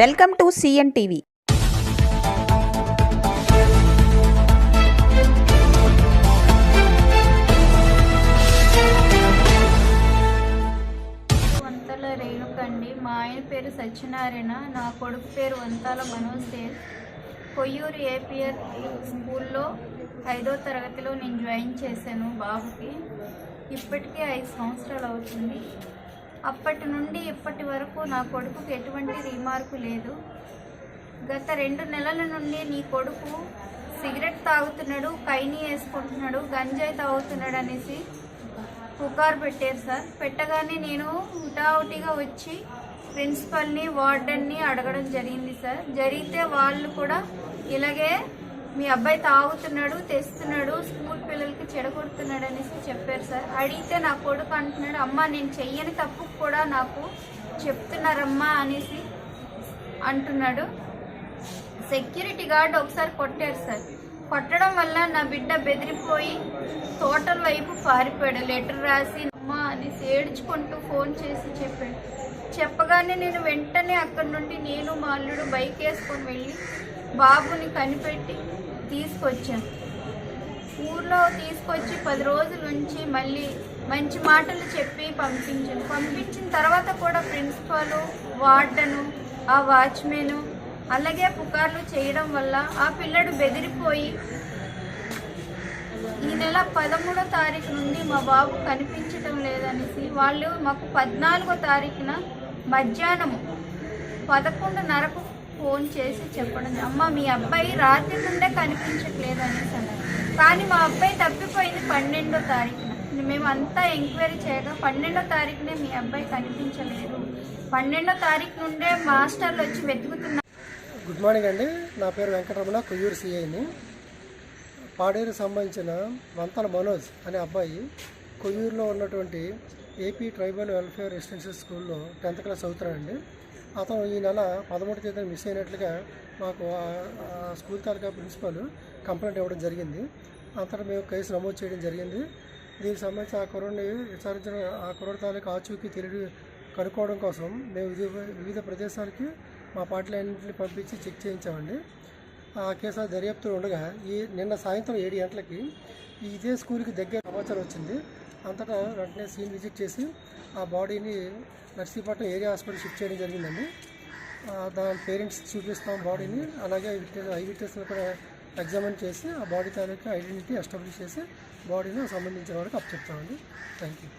Welcome to CN TV. Vanthala రేణుకండి మా ఆయన పేరు సత్యనారాయణ. నా కొడుకు పేరు వంతాల మనోజ్ దేవ్. కొయ్యూరు ఏపీఆర్ స్కూల్లో ఐదో తరగతిలో నేను జాయిన్ చేశాను బాబుకి. ఇప్పటికే ఐదు సంవత్సరాలు అవుతుంది. అప్పటి నుండి ఇప్పటి వరకు నా కొడుకుకి ఎటువంటి రీమార్కు లేదు. గత రెండు నెలల నుండి నీ కొడుకు సిగరెట్ తాగుతున్నాడు కైని వేసుకుంటున్నాడు గంజాయి తాగుతున్నాడు అనేసి పుకారు పెట్టారు సార్. పెట్టగానే నేను హుటాహుటిగా వచ్చి ప్రిన్సిపల్ని వార్డెన్ని అడగడం జరిగింది సార్. జరిగితే వాళ్ళు కూడా ఇలాగే మీ అబ్బాయి తాగుతున్నాడు తెస్తున్నాడు స్కూల్ పిల్లలకి చెడగొడుతున్నాడు అనేసి చెప్పారు సార్. అడిగితే నా కొడుకు అంటున్నాడు అమ్మ నేను చెయ్యని తప్పు కూడా నాకు చెప్తున్నారమ్మా అనేసి అంటున్నాడు. సెక్యూరిటీ గార్డ్ ఒకసారి కొట్టారు సార్. కొట్టడం వల్ల నా బిడ్డ బెదిరిపోయి తోటల వైపు పారిపోయాడు. లెటర్ రాసి అమ్మా అనేసి ఏడ్చుకుంటూ ఫోన్ చేసి చెప్పాడు. చెప్పగానే నేను వెంటనే అక్కడి నుండి నేను మా అల్లుడు బైక్ వేసుకొని వెళ్ళి బాబుని కనిపెట్టి తీసుకొచ్చాను ఊర్లో తీసుకొచ్చి పది రోజుల నుంచి మళ్ళీ మంచి మాటలు చెప్పి పంపించాను పంపించిన తర్వాత కూడా ప్రిన్సిపాల్ వార్డను ఆ వాచ్మెను అలాగే పుకార్లు చేయడం వల్ల ఆ పిల్లడు బెదిరిపోయి ఈ నెల పదమూడో తారీఖు నుండి మా బాబు కనిపించడం లేదనేసి వాళ్ళు మాకు పద్నాలుగో తారీఖున మధ్యాహ్నం పదకొండున్నరకు ఫోన్ చేసి చెప్పడం అమ్మ మీ అబ్బాయి రాత్రి నుండే కనిపించట్లేదు అనేసి అన్నారు. కానీ మా అబ్బాయి తప్పిపోయింది పన్నెండో తారీఖున. మేమంతా ఎంక్వైరీ చేయగా పన్నెండో తారీఖునే మీ అబ్బాయి కనిపించలేదు. పన్నెండో తారీఖు నుండే మాస్టర్లు వచ్చి వెతుకుతున్నారు గుడ్ మార్నింగ్ అండి. నా పేరు వెంకటరమణ కొయ్యూరు సిఐని పాడేరు సంబంధించిన వంతల మనోజ్ అనే అబ్బాయి కొయ్యూరులో ఉన్నటువంటి ఏపీ ట్రైబల్ వెల్ఫేర్ రెసిడెన్షియల్ స్కూల్లో టెన్త్ క్లాస్ చదువుతున్నాడండి. అతను ఈ నెల పదమూడు తేదీన మిస్ అయినట్లుగా మాకు స్కూల్ తాలూకా ప్రిన్సిపాల్ కంప్లైంట్ ఇవ్వడం జరిగింది. అంతటా మేము కేసు నమోదు చేయడం జరిగింది. దీనికి సంబంధించి ఆ కుర్రని విచారించిన ఆ కుర్ర తాలూకా ఆచూకీ తెలియదు కనుక్కోవడం కోసం మేము వివిధ వివిధ ప్రదేశాలకి మా పార్టీలన్నింటినీ పంపించి చెక్ చేయించామండి. ఆ కేసు దర్యాప్తు ఉండగా ఈ నిన్న సాయంత్రం ఏడు గంటలకి ఇదే స్కూల్కి దగ్గర సమాచారం వచ్చింది. అంతటా వెంటనే సీన్ విజిట్ చేసి ఆ బాడీని నర్సీపట్నం ఏరియా హాస్పిటల్ షిఫ్ట్ చేయడం జరిగిందండి. దాని పేరెంట్స్ చూపిస్తాం బాడీని. అలాగే ఐ విట్నెస్ని కూడా ఎగ్జామిన్ చేసి ఆ బాడీ తాలూకా ఐడెంటిటీ ఎస్టాబ్లిష్ చేసి బాడీని సంబంధించిన వాళ్ళకి అప్ చెప్తామండి థ్యాంక్ యూ